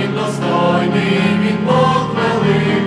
він достойний, він Бог великий.